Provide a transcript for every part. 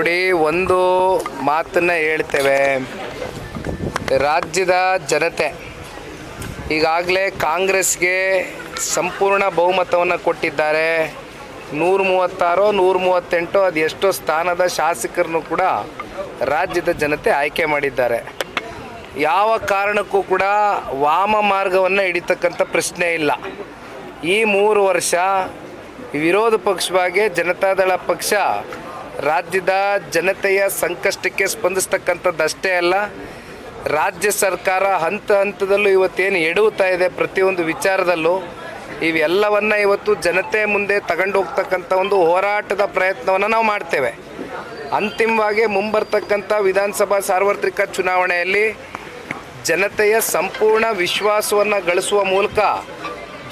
ನೋಡಿ, ಒಂದು ಮಾತನ್ನ ಹೇಳ್ತೇವೆ. ರಾಜ್ಯದ ಜನತೆ ಈಗಾಗಲೇ ಕಾಂಗ್ರೆಸ್ಗೆ ಸಂಪೂರ್ಣ ಬಹುಮತವನ್ನು ಕೊಟ್ಟಿದ್ದಾರೆ. ನೂರ ಮೂವತ್ತಾರೋ ನೂರ ಮೂವತ್ತೆಂಟೋ ಅದು ಎಷ್ಟೋ ಸ್ಥಾನದ ಶಾಸಕರನ್ನು ಕೂಡ ರಾಜ್ಯದ ಜನತೆ ಆಯ್ಕೆ ಮಾಡಿದ್ದಾರೆ. ಯಾವ ಕಾರಣಕ್ಕೂ ಕೂಡ ವಾಮ ಮಾರ್ಗವನ್ನು ಹಿಡಿತಕ್ಕಂಥ ಪ್ರಶ್ನೆ ಇಲ್ಲ. ಈ ಮೂರು ವರ್ಷ ವಿರೋಧ ಪಕ್ಷವಾಗಿ ಜನತಾದಳ ಪಕ್ಷ ರಾಜ್ಯದ ಜನತೆಯ ಸಂಕಷ್ಟಕ್ಕೆ ಸ್ಪಂದಿಸ್ತಕ್ಕಂಥದ್ದಷ್ಟೇ ಅಲ್ಲ, ರಾಜ್ಯ ಸರ್ಕಾರ ಹಂತ ಹಂತದಲ್ಲೂ ಇವತ್ತೇನು ಎಡುತ್ತಾ ಇದೆ ಪ್ರತಿಯೊಂದು ವಿಚಾರದಲ್ಲೂ ಇವೆಲ್ಲವನ್ನ ಇವತ್ತು ಜನತೆ ಮುಂದೆ ತಗೊಂಡು ಹೋಗ್ತಕ್ಕಂಥ ಒಂದು ಹೋರಾಟದ ಪ್ರಯತ್ನವನ್ನು ನಾವು ಮಾಡ್ತೇವೆ. ಅಂತಿಮವಾಗಿ ಮುಂಬರ್ತಕ್ಕಂಥ ವಿಧಾನಸಭಾ ಸಾರ್ವತ್ರಿಕ ಚುನಾವಣೆಯಲ್ಲಿ ಜನತೆಯ ಸಂಪೂರ್ಣ ವಿಶ್ವಾಸವನ್ನು ಗಳಿಸುವ ಮೂಲಕ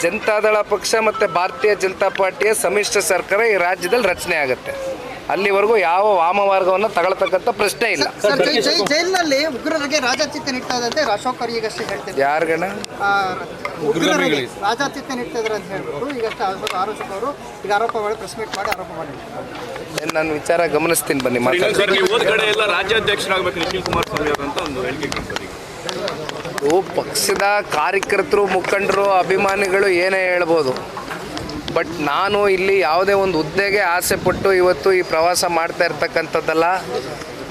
ಜನತಾದಳ ಪಕ್ಷ ಮತ್ತು ಭಾರತೀಯ ಜನತಾ ಪಾರ್ಟಿಯ ಸಮ್ಮಿಶ್ರ ಸರ್ಕಾರ ಈ ರಾಜ್ಯದಲ್ಲಿ ರಚನೆ ಆಗುತ್ತೆ. ಅಲ್ಲಿವರೆಗೂ ಯಾವ ವಾಮಮಾರ್ಗವನ್ನು ತಗೊಳ್ತಕ್ಕಂಥ ಪ್ರಶ್ನೆ ಇಲ್ಲ. ಸರ್ ಜೈ- ಜೈ- ಜೈಲಿನಲ್ಲಿ ಉಗ್ರರಿಗೆ ರಾಜಾತಿಥ್ಯ ನೀಡ್ತಾ ಇದ್ದಂತೆ ಅಶೋಕ್ ಅವರು ಈಗಷ್ಟೇ ಹೇಳ್ತಿದ್ರು ಯಾರ್ಗಣ ಆ, ಉಗ್ರರಿಗೆ ರಾಜಾತಿಥ್ಯ ನೀಡ್ತಾ ಅಂತ ಹೇಳ್ಬಿಟ್ಟು ಈಗಷ್ಟೇ ಅಶೋಕ್ ಅವರು ಈಗ ಆರೋಪ ಮಾಡಿ ಪ್ರೆಸ್ ಮೀಟ್ ಮಾಡಿ ಆರೋಪ ಮಾಡಿ ನಾನು ವಿಚಾರ ಗಮನಿಸ್ತೀನಿ ಬನ್ನಿ ಮಾತಾಡಿ ಸರ್ ನೀವು ಹೋದ ಕಡೆ ಎಲ್ಲ ರಾಜ್ಯಾಧ್ಯಕ್ಷರಾಗಬೇಕು ನಿಖಿಲ್ ಕುಮಾರಸ್ವಾಮಿ ಅವರಂತ ಒಂದು ಹೇಳಿಕೆ ಕೊಡ್ತಾರೆ ಈಗ. ಇದು ಪಕ್ಷದ ಕಾರ್ಯಕರ್ತರು ಮುಖಂಡರು ಅಭಿಮಾನಿಗಳು ಏನೇ ಹೇಳ್ಬೋದು. ಬಟ್ ನಾನು ಇಲ್ಲಿ ಯಾವುದೇ ಒಂದು ಹುದ್ದೆಗೆ ಆಸೆ ಪಟ್ಟು ಇವತ್ತು ಈ ಪ್ರವಾಸ ಮಾಡ್ತಾ ಇರ್ತಕ್ಕಂಥದ್ದಲ್ಲ,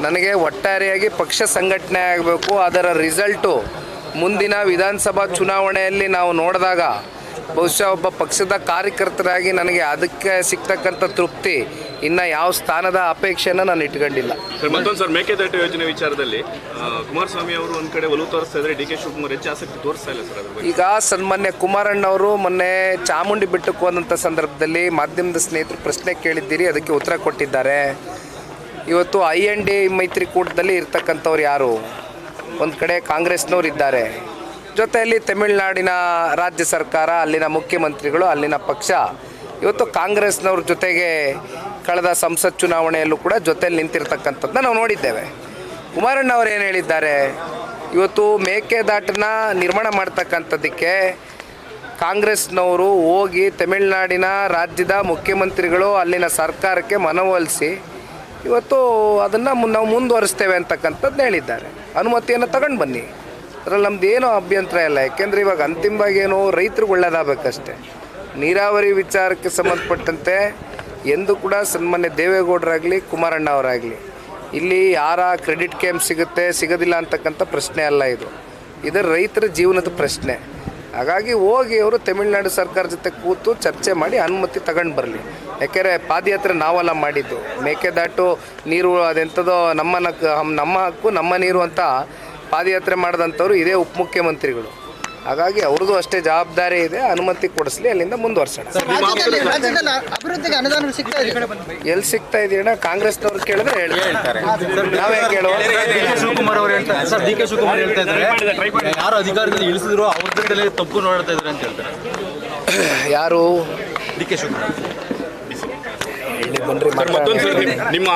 ನನಗೆ ಒಟ್ಟಾರೆಯಾಗಿ ಪಕ್ಷ ಸಂಘಟನೆ ಆಗಬೇಕು. ಅದರ ರಿಸಲ್ಟು ಮುಂದಿನ ವಿಧಾನಸಭಾ ಚುನಾವಣೆಯಲ್ಲಿ ನಾವು ನೋಡಿದಾಗ ಬಹುಶಃ ಒಬ್ಬ ಪಕ್ಷದ ಕಾರ್ಯಕರ್ತರಾಗಿ ನನಗೆ ಅದಕ್ಕೆ ಸಿಗ್ತಕ್ಕಂಥ ತೃಪ್ತಿ ಇನ್ನು ಯಾವ ಸ್ಥಾನದ ಅಪೇಕ್ಷೆನ ನಾನು ಇಟ್ಕೊಂಡಿಲ್ಲ. ಸರ್ ಮತ್ತೊಂದು ಸರ್ ಮೇಕೆದಾಟು ಯೋಜನೆ ವಿಚಾರದಲ್ಲಿ ಆ, ಕುಮಾರಸ್ವಾಮಿ ಅವರು ಒಂದ್ ಕಡೆ ಒಲವು ತೋರಿಸ್ತಾ ಇದ್ರೆ ಡಿ ಕೆ ಶಿವಕುಮಾರ್ ಹೆಚ್ಚು ಆಸಕ್ತಿ ತೋರಿಸ್ತಾ ಇಲ್ಲ ಸರ್ ಅದ್ರ ಬಗ್ಗೆ. ಈಗ ಸನ್ಮಾನ್ಯ ಕುಮಾರಣ್ಣವರು ಮೊನ್ನೆ ಚಾಮುಂಡಿ ಬೆಟ್ಟಕ್ಕೆ ಹೋದಂಥ ಸಂದರ್ಭದಲ್ಲಿ ಮಾಧ್ಯಮದ ಸ್ನೇಹಿತರು ಪ್ರಶ್ನೆ ಕೇಳಿದ್ದೀರಿ ಅದಕ್ಕೆ ಉತ್ತರ ಕೊಟ್ಟಿದ್ದಾರೆ. ಇವತ್ತು ಐ ಎನ್ ಡಿ ಮೈತ್ರಿಕೂಟದಲ್ಲಿ ಇರ್ತಕ್ಕಂಥವ್ರು ಯಾರು? ಒಂದು ಕಡೆ ಕಾಂಗ್ರೆಸ್ನವ್ರು ಇದ್ದಾರೆ. ಜೊತೆಯಲ್ಲಿ ತಮಿಳುನಾಡಿನ ರಾಜ್ಯ ಸರ್ಕಾರ ಅಲ್ಲಿನ ಮುಖ್ಯಮಂತ್ರಿಗಳು ಅಲ್ಲಿನ ಪಕ್ಷ ಇವತ್ತು ಕಾಂಗ್ರೆಸ್ನವ್ರ ಜೊತೆಗೆ ಕಳೆದ ಸಂಸತ್ ಚುನಾವಣೆಯಲ್ಲೂ ಕೂಡ ಜೊತೆಯಲ್ಲಿ ನಿಂತಿರ್ತಕ್ಕಂಥದ್ದನ್ನ ನಾವು ನೋಡಿದ್ದೇವೆ. ಕುಮಾರಣ್ಣ ಅವರು ಏನು ಹೇಳಿದ್ದಾರೆ? ಇವತ್ತು ಮೇಕೆದಾಟನ್ನ ನಿರ್ಮಾಣ ಮಾಡ್ತಕ್ಕಂಥದ್ದಕ್ಕೆ ಕಾಂಗ್ರೆಸ್ನವರು ಹೋಗಿ ತಮಿಳುನಾಡಿನ ರಾಜ್ಯದ ಮುಖ್ಯಮಂತ್ರಿಗಳು ಅಲ್ಲಿನ ಸರ್ಕಾರಕ್ಕೆ ಮನವೊಲಿಸಿ ಇವತ್ತು ಅದನ್ನು ನಾವು ಮುಂದುವರಿಸ್ತೇವೆ ಅಂತಕ್ಕಂಥದ್ದು ಹೇಳಿದ್ದಾರೆ. ಅನುಮತಿಯನ್ನು ತಗೊಂಡು ಬನ್ನಿ. ಅದರಲ್ಲಿ ನಮ್ದು ಏನೂ ಅಭ್ಯಂತರ ಇಲ್ಲ. ಯಾಕೆಂದರೆ ಇವಾಗ ಅಂತಿಮವಾಗಿ ಏನು ರೈತರಿಗೆ ಒಳ್ಳೇದಾಗಬೇಕಷ್ಟೆ. ನೀರಾವರಿ ವಿಚಾರಕ್ಕೆ ಸಂಬಂಧಪಟ್ಟಂತೆ ಎಂದು ಕೂಡ ಸನ್ಮಾನ್ಯ ದೇವೇಗೌಡರಾಗಲಿ, ಕುಮಾರಣ್ಣ ಅವರಾಗಲಿ. ಇಲ್ಲಿ ಯಾರ ಕ್ರೆಡಿಟ್ ಕೇಮ್ ಸಿಗುತ್ತೆ, ಸಿಗೋದಿಲ್ಲ ಅಂತಕ್ಕಂಥ ಪ್ರಶ್ನೆ ಅಲ್ಲ ಇದು. ಇದು ರೈತರ ಜೀವನದ ಪ್ರಶ್ನೆ. ಹಾಗಾಗಿ ಹೋಗಿ ಅವರು ತಮಿಳುನಾಡು ಸರ್ಕಾರ ಜೊತೆ ಕೂತು ಚರ್ಚೆ ಮಾಡಿ ಅನುಮತಿ ತಗೊಂಡು ಬರಲಿ. ಯಾಕೆಂದರೆ ಪಾದಯಾತ್ರೆ ನಾವೆಲ್ಲ ಮಾಡಿದ್ದು. ಮೇಕೆದಾಟು ನೀರು ಅದೆಂಥದೋ ನಮ್ಮ ನಕ್ ನಮ್ಮ ಹಕ್ಕು, ನಮ್ಮ ನೀರು ಅಂತ ಪಾದಯಾತ್ರೆ ಮಾಡಿದಂಥವ್ರು ಇದೇ ಉಪಮುಖ್ಯಮಂತ್ರಿಗಳು. ಹಾಗಾಗಿ ಅವ್ರದ್ದು ಅಷ್ಟೇ ಜವಾಬ್ದಾರಿ ಇದೆ ಅನುಮತಿ ಕೊಡಿಸ್ಲಿ ಅಲ್ಲಿಂದ ಮುಂದುವರ್ಸೋಣ. ಅಭಿವೃದ್ಧಿಗೆ ಅನುದಾನ ಸಿಗ್ತಾ ಇದೆ ಎಲ್ಲಿ ಸಿಗ್ತಾ ಇದೆಯಣ್ಣ ಕಾಂಗ್ರೆಸ್ನವ್ರು ಕೇಳಿದ್ರೆ ಹೇಳ್ತಾರೆ. ನಾವೇ ಕೇಳುವ? ಕೆ ಶಿವಕುಮಾರ್ ಅವರು ಹೇಳ್ತಾರೆ. ಸರ್ ಡಿ ಕೆ ಶಿವಕುಮಾರ್ ಹೇಳ್ತಾ ಇದ್ದಾರೆ. ಯಾರು ಅಧಿಕಾರದಲ್ಲಿ ಇಳಿಸಿದ್ರು ಅವ್ರದ್ದೇ ತಪ್ಪು ನೋಡ್ತಾ ಇದ್ದಾರೆ ಅಂತ ಹೇಳ್ತಾರೆ. ಯಾರು? D K Shivakumar. ಬನ್ರಿ ನಿಮ್ಮ